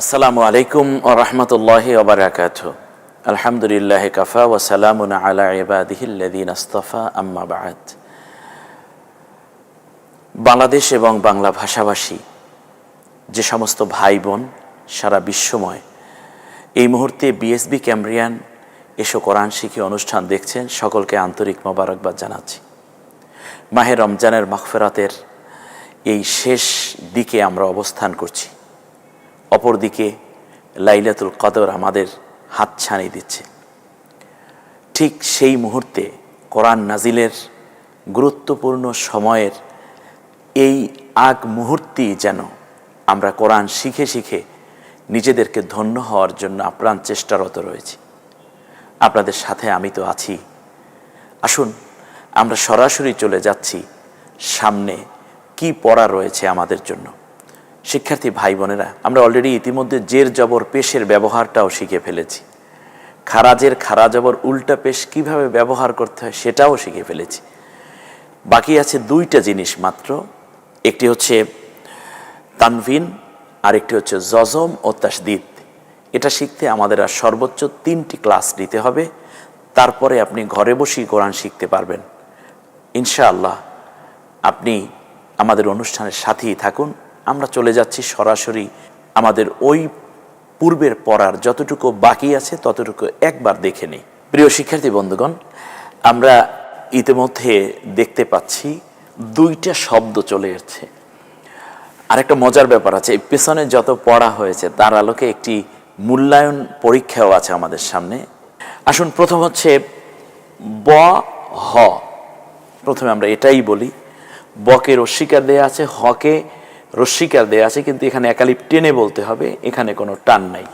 আসসালামু আলাইকুম ও রহমতুল্লাহি ওবরাকাত আলহামদুলিল্লাহ কাফা ও সালামুন আলা ইবাদিহিল্লাদিন আস্তফা, আম্মা বাদ। বাংলাদেশ এবং বাংলা ভাষাভাষী যে সমস্ত ভাই বোন সারা বিশ্বময়, এই মুহূর্তে বিএসবি ক্যামরিয়ান এসো কোরআন শিখি অনুষ্ঠান দেখছেন, সকলকে আন্তরিক মোবারকবাদ জানাচ্ছি। মাহে রমজানের মাগফেরাতের এই শেষ দিকে আমরা অবস্থান করছি। অপরদিকে লাইলাতুল কদর আমাদের হাতছানি দিচ্ছে। ঠিক সেই মুহূর্তে কোরআন নাজিলের গুরুত্বপূর্ণ সময়ের এই আগ মুহূর্তেই যেন আমরা কোরআন শিখে শিখে নিজেদেরকে ধন্য হওয়ার জন্য আপ্রাণ চেষ্টারত রয়েছি। আপনাদের সাথে আমি তো আছি। আসুন, আমরা সরাসরি চলে যাচ্ছি সামনে কি পড়া রয়েছে আমাদের জন্য। শিক্ষার্থী ভাই বোনেরা, আমরা অলরেডি ইতিমধ্যে জের জবর পেশের ব্যবহারটাও শিখে ফেলেছি। খারাজের খারা জবর উল্টা পেশ কীভাবে ব্যবহার করতে হয় সেটাও শিখে ফেলেছি। বাকি আছে দুইটা জিনিস মাত্র, একটি হচ্ছে তানভিন, আরেকটি হচ্ছে জজম ও তাসদিদ এটা শিখতে আমাদের আর সর্বোচ্চ তিনটি ক্লাস নিতে হবে, তারপরে আপনি ঘরে বসেই কোরআন শিখতে পারবেন। ইনশাআল্লাহ, আপনি আমাদের অনুষ্ঠানের সাথেই থাকুন। আমরা চলে যাচ্ছি সরাসরি আমাদের ওই পূর্বের পড়ার যতটুকু বাকি আছে ততটুকু একবার দেখে নিই। প্রিয় শিক্ষার্থী বন্ধুগণ, আমরা ইতিমধ্যে দেখতে পাচ্ছি দুইটা শব্দ চলে এসছে। আরেকটা মজার ব্যাপার আছে, এই পেছনে যত পড়া হয়েছে তার আলোকে একটি মূল্যায়ন পরীক্ষাও আছে আমাদের সামনে। আসুন, প্রথম হচ্ছে ব, হ। প্রথমে আমরা এটাই বলি বকে রস্বীকার দেয়া আছে, হকে রস্বীকার দেয়া আছে, কিন্তু এখানে একালিপ টেনে বলতে হবে, এখানে কোনো টান নাই।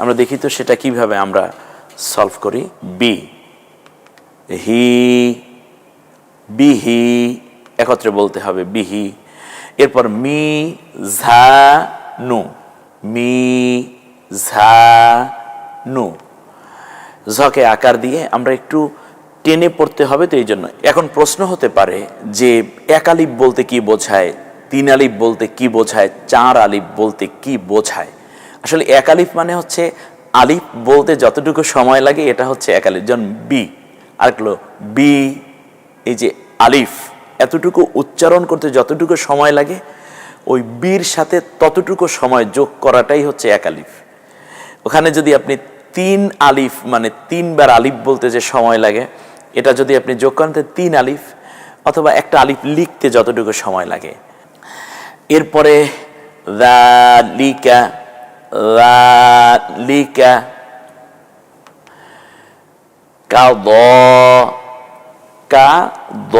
আমরা দেখি তো সেটা কীভাবে আমরা সলভ করি। বি হি, বিহি, একত্রে বলতে হবে বিহি। এরপর মি, ঝা, নু। মি, ঝা, নু। ঝকে আকার দিয়ে আমরা একটু টেনে পড়তে হবে, তো এই জন্য। এখন প্রশ্ন হতে পারে যে এক আলিফ বলতে কি বোঝায়? তিন আলিফ বলতে কি বোঝায়, চার আলিফ বলতে কি বোঝায়? আসলে এক আলিফ মানে হচ্ছে আলিফ বলতে যতটুকু সময় লাগে এটা হচ্ছে এক আলিফ। যেমন বি আরেকগুলো বি এই যে আলিফ, এতটুকু উচ্চারণ করতে যতটুকু সময় লাগে, ওই বীর সাথে ততটুকু সময় যোগ করাটাই হচ্ছে এক আলিফ। ওখানে যদি আপনি তিন আলিফ মানে তিনবার আলিফ বলতে যে সময় লাগে, এটা যদি আপনি যোগ করেন তিন আলিফ, অথবা একটা আলিফ লিখতে যতটুকু সময় লাগে। এরপরে লিকা লিকা কা দ কা দ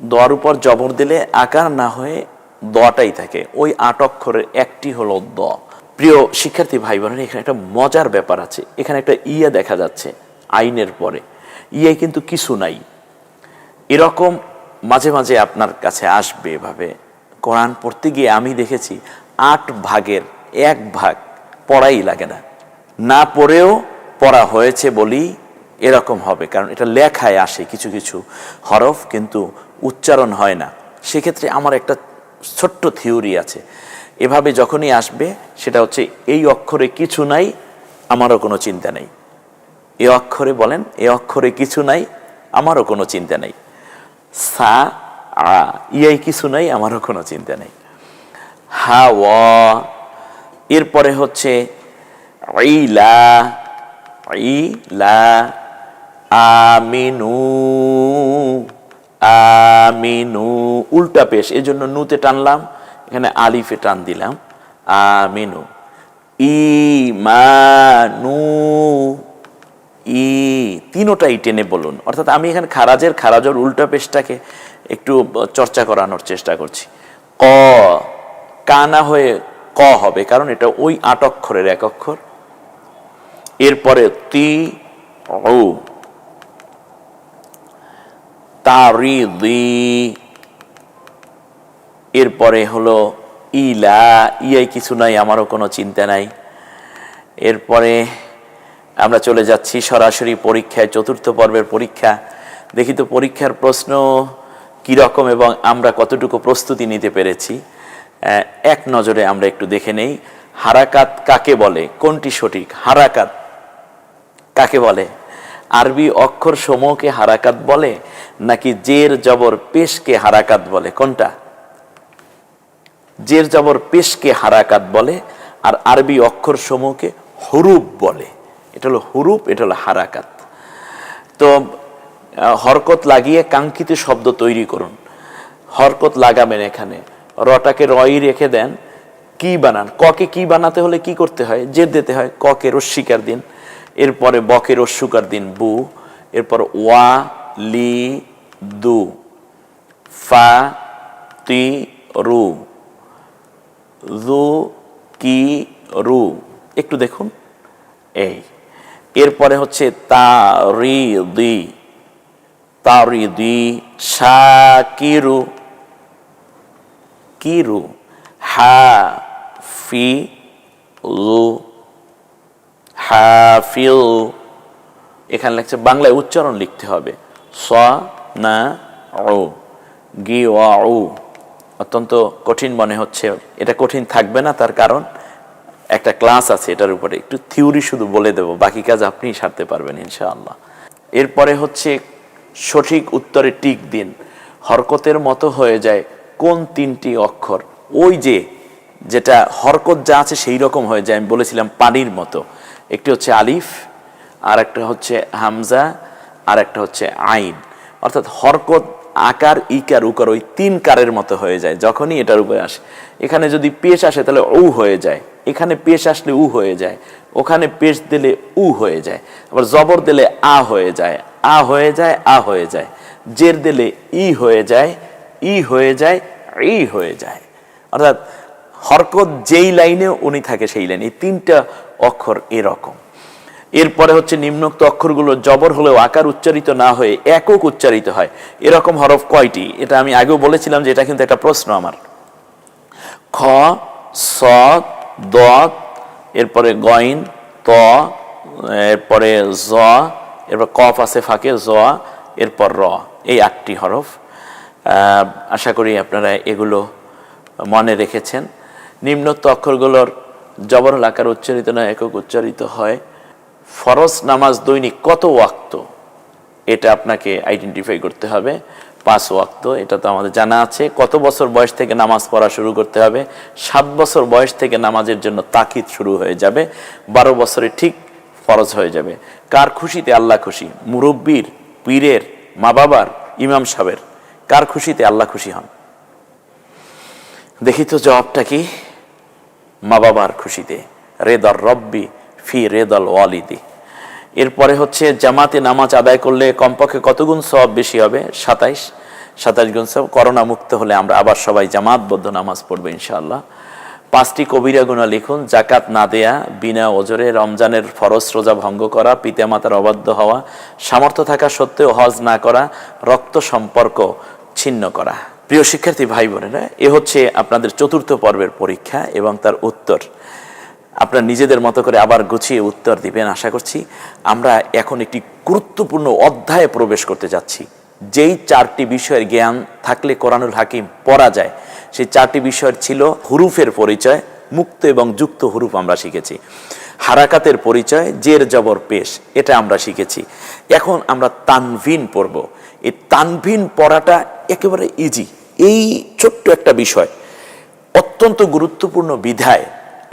দর উপর জবর দিলে আকার না হয়ে দটাই থাকে। ওই আট অক্ষরের একটি হলো দ। প্রিয় শিক্ষার্থী ভাই বোনেরা এখানে একটা মজার ব্যাপার আছে। এখানে একটা ইয়া দেখা যাচ্ছে আইনের পরে। ইয়ে কিন্তু কিছু নাই। এরকম মাঝে মাঝে আপনার কাছে আসবে এভাবে। কোরআন পড়তে গিয়ে আমি দেখেছি আট ভাগের এক ভাগ পড়াই লাগে না। না পড়েও পড়া হয়েছে বলি এরকম হবে, কারণ এটা লেখায় আসে কিছু কিছু হরফ কিন্তু উচ্চারণ হয় না। সেক্ষেত্রে আমার একটা ছোট্ট থিওরি আছে। এভাবে যখনই আসবে সেটা হচ্ছে এই অক্ষরে কিছু নাই, আমারও কোনো চিন্তা নেই। এ অক্ষরে বলেন, এ অক্ষরে কিছু নাই, আমারও কোনো চিন্তা নেই। সা, আ, ইয়াই কিছু নাই, আমারও কোনো চিন্তা নেই। হা, ওয়া, এরপরে হচ্ছে ইলা ইলা আমিনু আমিনু, উল্টা পেশ এই জন্য নুতে টানলাম, এখানে আলিফে টান দিলাম, আমিনু ইমানু তিনোটাই টেনে বলুন। অর্থাৎ আমি এখানে খারাজের খারাজের উল্টা পেশটাকে একটু চর্চা করানোর চেষ্টা করছি। ক, কানা হয়ে ক হবে, কারণ এটা ওই আট অক্ষরের এক অক্ষর। এরপরে তি ও তারিদি এরপরে হলো ইলা ইয়াই কিছু নাই, আমারও কোনো চিন্তা নাই। এরপরে আমরা চলে যাচ্ছি সরাসরি পরীক্ষায়, চতুর্থ পর্বের পরীক্ষা। দেখি তো পরীক্ষার প্রশ্ন কীরকম এবং আমরা কতটুকু প্রস্তুতি নিতে পেরেছি। এক নজরে আমরা একটু দেখে নেই। হারাকাত কাকে বলে? কোনটি সঠিক? হারাকাত কাকে বলে? আরবি অক্ষর সমূহকে হারাকাত বলে নাকি জের জবর পেশকে হারাকাত বলে? কোনটা? জের জবর পেশকে হারাকাত বলে আর আরবি অক্ষর সমূহকে হরুপ বলে। এটা হলো হুরুপ, এটা হলো হারাকাত। তো হরকত লাগিয়ে কাঙ্ক্ষিত শব্দ তৈরি করুন। হরকত লাগাবেন এখানে। রটাকে রই রেখে দেন। কি বানান? ককে কি বানাতে হলে কি করতে হয়? জের দিতে হয়। ককে রস্বীকার দিন। এরপরে বকে রস্যুকার দিন। বু। এরপর ওয়া, লি, দু। ফা, তি, রু। রু কি, রু। একটু দেখুন। এই। এরপরে হচ্ছে তা রি দি তারি দি শাকিরু, কিরু হা ফি লু হাফিল। এখানে লাগছে বাংলায় উচ্চারণ লিখতে হবে। স না ও গি উ অত্যন্ত কঠিন মনে হচ্ছে। এটা কঠিন থাকবে না, তার কারণ একটা ক্লাস আছে এটার উপরে। একটু থিওরি শুধু বলে দেব, বাকি কাজ আপনিই সারতে পারবেন ইনশাআল্লাহ। এরপরে হচ্ছে সঠিক উত্তরে টিক দিন। হরকতের মতো হয়ে যায় কোন তিনটি অক্ষর। ওই যে যেটা হরকত যা আছে সেই রকম হয়ে যায়, আমি বলেছিলাম পানির মতো। একটি হচ্ছে আলিফ আর একটা হচ্ছে হামজা আর একটা হচ্ছে আইন। অর্থাৎ হরকত আকার, ইকার, উকার ওই তিন কারের মতো হয়ে যায়, যখনই এটার উপরে আসে। এখানে যদি পেশ আসে, তাহলে উ হয়ে যায়। এখানে পেশ আসলে উ হয়ে যায়। ওখানে পেশ দিলে উ হয়ে যায়। আবার জবর দিলে আ হয়ে যায়। আ হয়ে যায়, আ হয়ে যায়। জের দিলে ই হয়ে যায়, ই হয়ে যায়, ই হয়ে যায়। অর্থাৎ হরকত যেই লাইনে উনি থাকে সেই লাইনে। তিনটা অক্ষর এরকম। এরপরে হচ্ছে নিম্নোক্ত অক্ষরগুলো জবর হলেও আকার উচ্চারিত না হয়ে একক উচ্চারিত হয়। এরকম হরফ কয়টি? এটা আমি আগেও বলেছিলাম যে এটা কিন্তু একটা প্রশ্ন আমার। খ, স, দ, এরপরে গইন, ত, এরপরে জ, এরপর কফ আছে ফাঁকে, জ, এরপর র। এই আটটি হরফ। আশা করি আপনারা এগুলো মনে রেখেছেন। নিম্নোক্ত অক্ষরগুলোর জবরল আকার উচ্চারিত না একক উচ্চারিত হয়। ফরজ নামাজ দৈনিক কত ওয়াক্ত? এটা আপনাকে আইডেন্টিফাই করতে হবে। পাঁচ ওয়াক্ত, এটা তো আমাদের জানা আছে। কত বছর বয়স থেকে নামাজ পড়া শুরু করতে হবে? সাত বছর বয়স থেকে নামাজের জন্য তাকিদ শুরু হয়ে যাবে। বারো বছরে ঠিক ফরজ হয়ে যাবে। কার খুশিতে আল্লাহ খুশি? মুরব্বীর, পীরের, মা বাবার, ইমাম সাহেবের। কার খুশিতে আল্লাহ খুশি হন? দেখি তো জবাবটা কি? মা বাবার খুশিতে। রেদর রব্বি ফি রেদল ওয়ালিদি। এরপরে হচ্ছে জামাতে নামাজ আদায় করলে কমপক্ষে কতগুণ সব বেশি হবে? সাতাইশ। সাতাইশ গুণ সব করোনা মুক্ত হলে আমরা আবার সবাই জামাতবদ্ধ নামাজ পড়ব ইনশাআল্লাহ। পাঁচটি কবিরা গুণা লিখুন জাকাত না দেয়া, বিনা ওজরে, রমজানের ফরজ রোজা ভঙ্গ করা, পিতামাতার অবাধ্য হওয়া, সামর্থ্য থাকা সত্ত্বেও হজ না করা, রক্ত সম্পর্ক ছিন্ন করা। প্রিয় শিক্ষার্থী ভাই বোনেরা এ হচ্ছে আপনাদের চতুর্থ পর্বের পরীক্ষা এবং তার উত্তর। আপনারা নিজেদের মতো করে আবার গুছিয়ে উত্তর দিবেন, আশা করছি। আমরা এখন একটি গুরুত্বপূর্ণ অধ্যায়ে প্রবেশ করতে যাচ্ছি। যেই চারটি বিষয়ের জ্ঞান থাকলে কোরআনুল হাকিম পড়া যায়, সেই চারটি বিষয়ের ছিল হুরুফের পরিচয়, মুক্ত এবং যুক্ত হুরুফ আমরা শিখেছি। হারাকাতের পরিচয়, জের, জবর, পেশ, এটা আমরা শিখেছি। এখন আমরা তানভিন পড়ব। এই তানভিন পড়াটা একেবারে ইজি এই ছোট্ট একটা বিষয়, অত্যন্ত গুরুত্বপূর্ণ বিধায়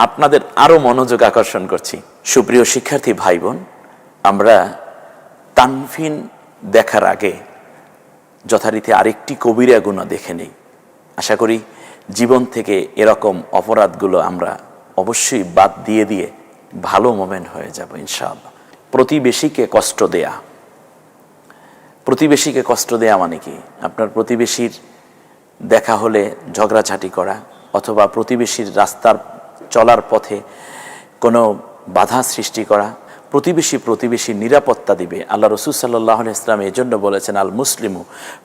আপনাদের আরও মনোযোগ আকর্ষণ করছি। সুপ্রিয় শিক্ষার্থী ভাই বোন আমরা তানফিন দেখার আগে যথারীতি আরেকটি কবিরা গুণা দেখে নেই। আশা করি জীবন থেকে এরকম অপরাধগুলো আমরা অবশ্যই বাদ দিয়ে দিয়ে ভালো মোমেন্ট হয়ে যাব ইনশাআল্লাহ। প্রতিবেশীকে কষ্ট দেয়া। প্রতিবেশীকে কষ্ট দেয়া মানে কি? আপনার প্রতিবেশীর দেখা হলে ঝগড়াঝাটি করা অথবা প্রতিবেশীর রাস্তার চলার পথে কোনো বাধা সৃষ্টি করা, প্রতিবেশী প্রতিবেশী নিরাপত্তা দিবে। আল্লাহ রসুল সাল্লাহ ইসলাম এই জন্য বলেছেন, আল মুসলিমু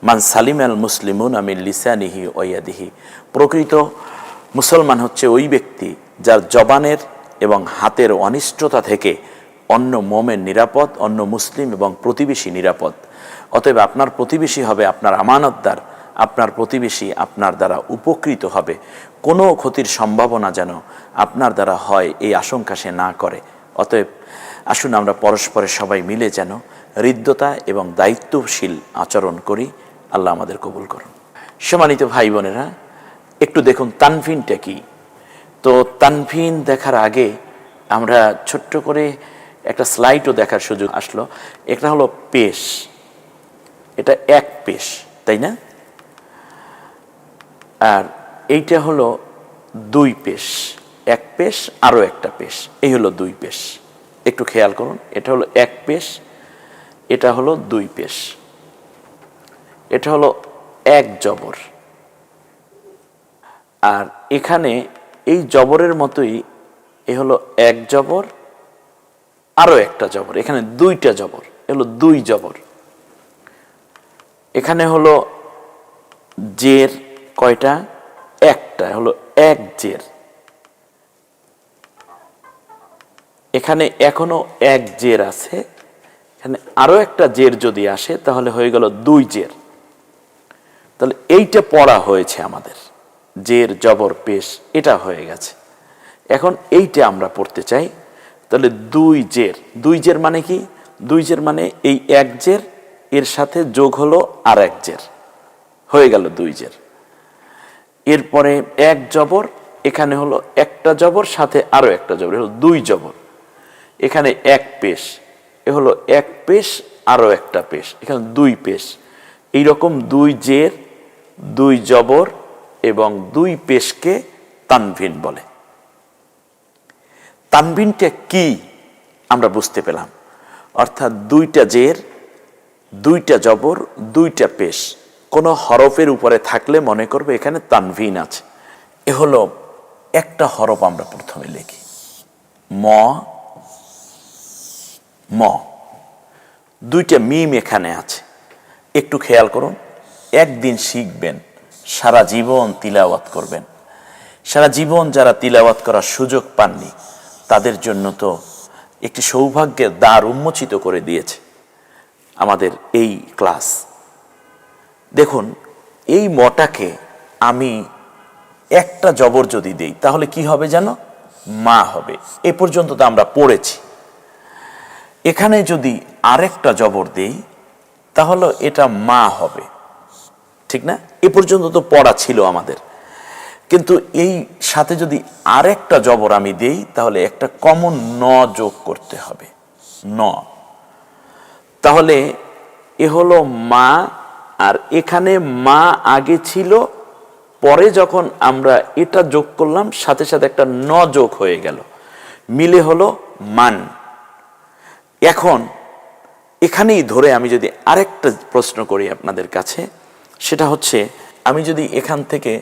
মান সালিম আল মুসলিমুন আমি লিসানিহি ওয়াদিহি প্রকৃত মুসলমান হচ্ছে ওই ব্যক্তি যার জবানের এবং হাতের অনিষ্টতা থেকে অন্য মোমের নিরাপদ, অন্য মুসলিম এবং প্রতিবেশী নিরাপদ। অতএব আপনার প্রতিবেশী হবে আপনার আমানতদার। আপনার প্রতিবেশী আপনার দ্বারা উপকৃত হবে। কোনো ক্ষতির সম্ভাবনা যেন আপনার দ্বারা হয়, এই আশঙ্কা সে না করে। অতএব আসুন আমরা পরস্পরের সবাই মিলে যেন হৃদ্যতা এবং দায়িত্বশীল আচরণ করি। আল্লাহ আমাদের কবুল করুন। সম্মানিত ভাই বোনেরা, একটু দেখুন তানভিনটা কি। তো তানভিন দেখার আগে আমরা ছোট্ট করে একটা স্লাইডও দেখার সুযোগ আসলো। এটা হলো পেশ। এটা এক পেশ, তাই না? আর এইটা হলো দুই পেশ, এক পেশ আরও একটা পেশ, এই হলো দুই পেশ। একটু খেয়াল করুন, এটা হলো এক পেশ, এটা হলো দুই পেশ। এটা হলো এক জবর। আর এখানে এই জবরের মতোই এ হলো এক জবর আরও একটা জবর, এখানে দুইটা জবর, এ হলো দুই জবর। এখানে হলো জের কয়টা? একটা, হলো এক জের। এখানে এখনও এক জের আছে। এখানে আরও একটা জের যদি আসে, তাহলে হয়ে গেল দুই জের। তাহলে এইটা পড়া হয়েছে আমাদের। জের, জবর, পেশ, এটা হয়ে গেছে। এখন এইটা আমরা পড়তে চাই। তাহলে দুই জের। দুই জের মানে কি? দুই জের মানে এই এক জের, এর সাথে যোগ হলো আর এক জের। হয়ে গেল দুই জের। এরপরে এক জবর, এখানে হলো একটা জবর, সাথে আরও একটা জবর হলো দুই জবর। এখানে এক পেশ, এ হলো এক পেশ, আরও একটা পেশ, এখানে দুই পেশ। এইরকম দুই জের, দুই জবর এবং দুই পেশকে তানভিন বলে। তানভিনটা কি? আমরা বুঝতে পেলাম। অর্থাৎ দুইটা জের, দুইটা জবর, দুইটা পেশ। কোনো হরফের উপরে থাকলে মনে করবে এখানে তানভিন আছে। এ হলো একটা হরফ আমরা প্রথমে লিখি। ম ম। দুইটা মিম এখানে আছে। একটু খেয়াল করুন, একদিন শিখবেন, সারা জীবন তিলাওয়াত করবেন। সারা জীবন যারা তিলাওয়াত করার সুযোগ পাননি, তাদের জন্য তো একটি সৌভাগ্যের দ্বার উন্মোচিত করে দিয়েছে আমাদের এই ক্লাস। দেখুন, এই মটাকে আমি একটা জবর যদি দেই, তাহলে কি হবে যেন মা হবে। এ পর্যন্ত তো আমরা পড়েছি। এখানে যদি আরেকটা জবর দেই, তাহলে এটা মা হবে। ঠিক না? এ পর্যন্ত তো পড়া ছিল আমাদের। কিন্তু এই সাথে যদি আরেকটা জবর আমি দেই, তাহলে একটা কমন ন যোগ করতে হবে। ন। তাহলে এ হলো মা আর এখানে মা আগে ছিল, পরে যখন আমরা এটা যোগ করলাম, সাথে সাথে একটা ন যোগ হয়ে গেল। মিলে হলো মান। এখন, এখানেই ধরে আমি যদি আরেকটা প্রশ্ন করি আপনাদের কাছে, সেটা হচ্ছে, আমি যদি এখান থেকে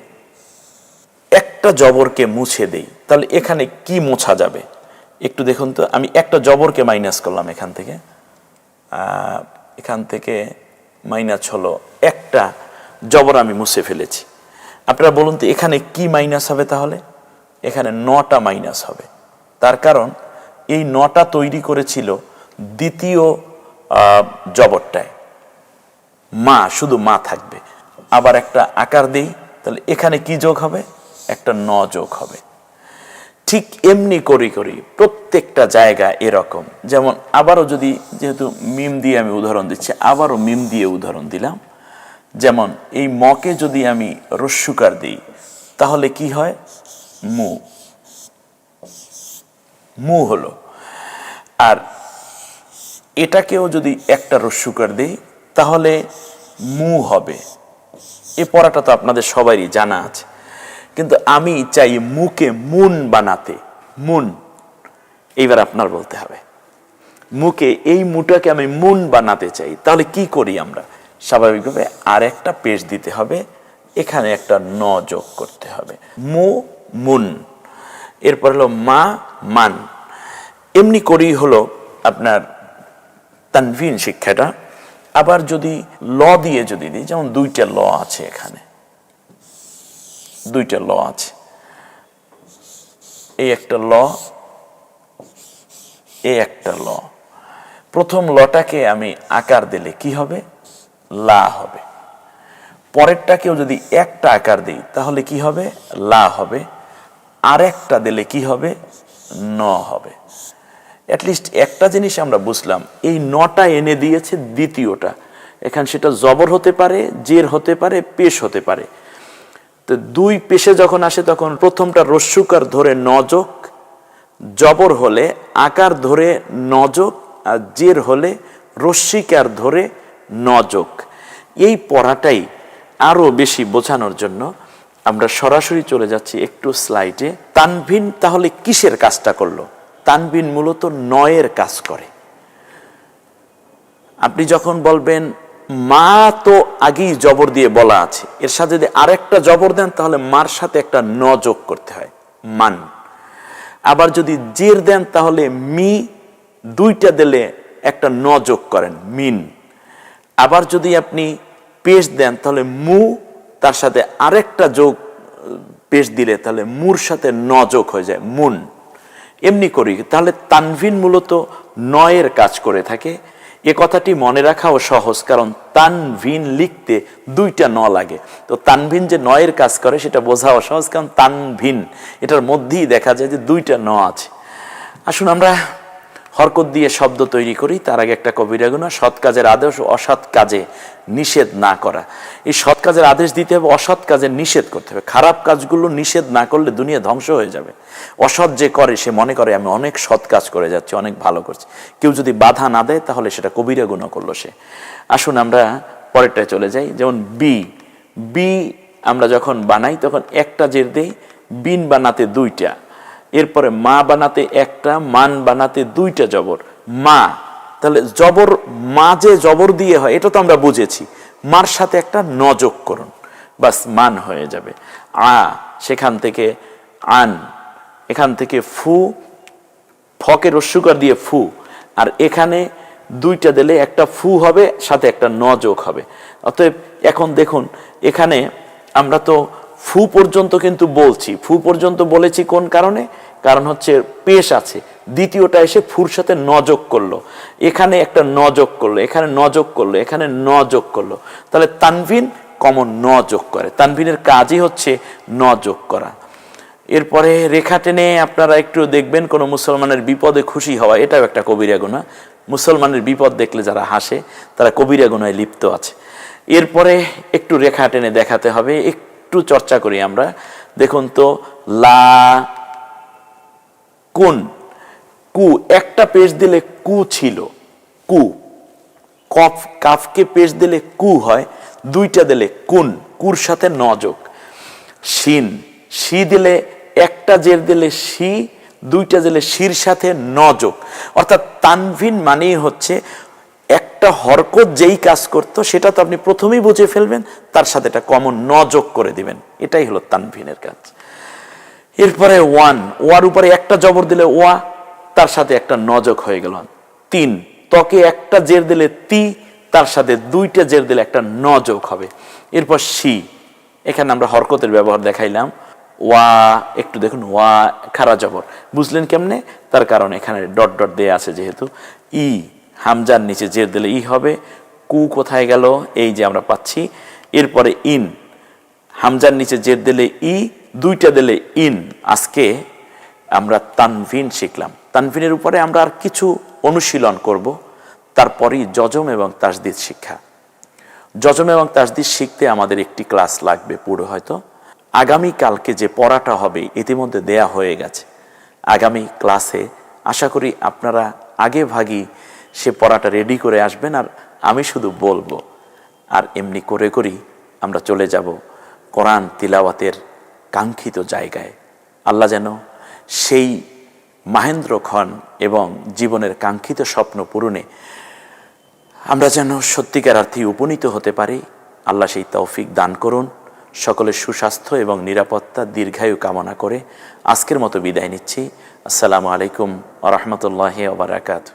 একটা জবরকে মুছে দেই, তাহলে এখানে কি মোছা যাবে? একটু দেখুন তো, আমি একটা জবরকে মাইনাস করলাম এখান থেকে। এখান থেকে মাইনাস হলো একটা জবর আমি মুছে ফেলেছি। আপনারা বলুন তো, এখানে কি মাইনাস হবে তাহলে? এখানে নটা মাইনাস হবে। তার কারণ, এই নটা তৈরি করেছিল দ্বিতীয় জবরটায়। মা, শুধু মা থাকবে। আবার একটা আকার দেই, তাহলে এখানে কি যোগ হবে? একটা ন যোগ হবে। ঠিক এমনি করি করি প্রত্যেকটা জায়গা এরকম। যেমন আবারও যদি যেহেতু মিম দিয়ে আমি উদাহরণ দিচ্ছি, আবারও মিম দিয়ে উদাহরণ দিলাম। যেমন এই মকে যদি আমি রস্যুকার দিই, তাহলে কি হয়? মু। মু হলো। আর এটাকেও যদি একটা রস্যুকার দিই, তাহলে মু হবে। এ পড়াটা তো আপনাদের সবারই জানা আছে। কিন্তু আমি চাই মুকে মুন বানাতে, মুন। এইবার আপনার বলতে হবে মুকে এই মুটাকে আমি মুন বানাতে চাই, তাহলে কি করি আমরা? স্বাভাবিকভাবে আর একটা পেশ দিতে হবে, এখানে একটা ন যোগ করতে হবে। মু, মুন। এরপর হলো মা, মান। এমনি করেই হলো আপনার তানভিন শিক্ষাটা। আবার যদি ল দিয়ে যদি দিই, যেমন দুইটা ল আছে এখানে। দুইটা ল আছে। এই একটা ল, এই একটা ল। প্রথম লটাকে আমি আকার দিলে কি হবে? লা হবে। পরেরটাকেও যদি একটা আকার দিই, তাহলে কি হবে? লা হবে। আর একটা দিলে কি হবে? ন হবে। অ্যাটলিস্ট একটা জিনিস আমরা বুঝলাম, এই নটা এনে দিয়েছে দ্বিতীয়টা। এখানে সেটা জবর হতে পারে, জের হতে পারে, পেশ হতে পারে। তো দুই পেশে যখন আসে তখন প্রথমটা রস্যুকার ধরে নজক, জবর হলে আকার ধরে নজক আর জের হলে রস্যিকার ধরে নজক। এই পড়াটাই আরও বেশি বোঝানোর জন্য আমরা সরাসরি চলে যাচ্ছি একটু স্লাইডে। তানভিন তাহলে কিসের কাজটা করল? তানভিন মূলত নয়ের কাজ করে। আপনি যখন বলবেন মা তো আগেই জবর দিয়ে বলা আছে। এর সাথে যদি আরেকটা জবর দেন, তাহলে মার সাথে একটা ন যোগ করতে হয়, মান। আবার যদি জের দেন, তাহলে মি দুইটা দিলে একটা ন যোগ করেন, মিন। আবার যদি আপনি পেশ দেন, তাহলে মু তার সাথে আরেকটা যোগ, পেশ দিলে, তাহলে মুর সাথে ন যোগ হয়ে যায়, মুন। এমনি করি, তাহলে তানভিন মূলত নয়ের কাজ করে থাকে এ কথাটি মনে রাখাও সহজ, কারণ তানভিন লিখতে দুইটা ন লাগে। তো তানভিন যে নয়ের কাজ করে, সেটা বোঝাও সহজ, কারণ তানভিন, এটার মধ্যেই দেখা যায় যে দুইটা ন আছে। আসুন আমরা হরকত দিয়ে শব্দ তৈরি করি, তার আগে একটা কবিরা গুণা সৎ কাজের আদেশ অসৎ কাজে নিষেধ না করা। এই সৎ কাজের আদেশ দিতে হবে, অসৎ কাজের নিষেধ করতে হবে। খারাপ কাজগুলো নিষেধ না করলে দুনিয়া ধ্বংস হয়ে যাবে। অসৎ যে করে, সে মনে করে, আমি অনেক সৎ কাজ করে যাচ্ছি, অনেক ভালো করছি। কেউ যদি বাধা না দেয়, তাহলে সেটা কবিরা গুণা করল সে। আসুন আমরা পরেরটায় চলে যাই। যেমন বি বি আমরা যখন বানাই, তখন একটা জের দেই, বিন বানাতে দুইটা। এরপরে মা বানাতে একটা, মান বানাতে দুইটা জবর। মা, তাহলে জবর, মা যে জবর দিয়ে হয়, এটা তো আমরা বুঝেছি। মার সাথে একটা নযোগ করুন, বাস মান হয়ে যাবে। আ, সেখান থেকে আন, এখান থেকে ফু, ফকে রস্যুকার দিয়ে ফু, আর এখানে দুইটা দিলে একটা ফু হবে, সাথে একটা নযোগ হবে। অতএব এখন দেখুন, এখানে আমরা তো ফু পর্যন্ত কিন্তু বলছি। ফু পর্যন্ত বলেছি কোন কারণে? কারণ হচ্ছে পেশ আছে। দ্বিতীয়টা এসে ফুর সাথে নযোগ করল। এখানে একটা নযোগ করল, এখানে নযোগ করল, এখানে নযোগ করল। তাহলে তানভিন কমন নযোগ করে। তানভিনের কাজই হচ্ছে নযোগ করা। এরপরে রেখা টেনে আপনারা একটু দেখবেন কোনো মুসলমানের বিপদে খুশি হওয়া, এটাও একটা কবিরা গুণা। মুসলমানের বিপদ দেখলে যারা হাসে, তারা কবিরা গুণায় লিপ্ত আছে। এরপরে একটু রেখা টেনে দেখাতে হবে। একটু চর্চা করি আমরা। দেখুন তো, লা, কোন, কু, একটা পেজ দিলে কু ছিল, কু। কফ, কাফকে পেজ দিলে কু হয়, দুইটা দিলে কুন, কুর সাথে নযোগ শিন, শি দিলে একটা জের দিলে শি, দুইটা দিলে শির সাথে নযোগ অর্থাৎ তানভিন মানেই হচ্ছে একটা হরকত যেই কাজ করতো, সেটা তো আপনি প্রথমেই বুঝে ফেলবেন, তার সাথে একটা কমন নযোগ করে দিবেন। এটাই হলো তানভিনের কাজ। এরপরে ওয়ান, ওয়ার উপরে একটা জবর দিলে ওয়া, তার সাথে একটা নজক হয়ে গেল। তিন তকে একটা জের দিলে তি, তার সাথে দুইটা জের দিলে একটা নজক হবে। এরপর সি, এখানে আমরা হরকতের ব্যবহার দেখাইলাম। ওয়া, একটু দেখুন, ওয়া, খারা জবর। বুঝলেন কেমনে? তার কারণ এখানে ডট ডট দেয়া আছে যেহেতু। ই হামজার নিচে জের দিলে ই হবে, কু কোথায় গেল, এই যে আমরা পাচ্ছি। এরপরে ইন, হামজার নিচে জের দিলে ই, দুইটা দিলে ইন। আজকে আমরা তানভিন শিখলাম। তানভিনের উপরে আমরা আর কিছু অনুশীলন করব, তারপরই যজম এবং তাসদিদ শিক্ষা। যজম এবং তাসদিদ শিখতে আমাদের একটি ক্লাস লাগবে পুরো হয়তো। আগামী কালকে যে পড়াটা হবে, ইতিমধ্যে দেয়া হয়ে গেছে। আগামী ক্লাসে আশা করি আপনারা আগে ভাগই সে পড়াটা রেডি করে আসবেন আর আমি শুধু বলব। আর এমনি করে করি আমরা চলে যাব কোরআন তিলাওয়াতের কাঙ্ক্ষিত জায়গায়। আল্লাহ যেন সেই মাহেন্দ্র খন এবং জীবনের কাঙ্ক্ষিত স্বপ্ন পূরণে আমরা যেন সত্যিকার অর্থে উপনীত হতে পারি। আল্লাহ সেই তৌফিক দান করুন, সকলের সুস্বাস্থ্য এবং নিরাপত্তা দীর্ঘায়ু কামনা করে আজকের মতো বিদায় নিচ্ছি। আসসালামু আলাইকুম আ রহমতুল্লাহ ওবরাকাত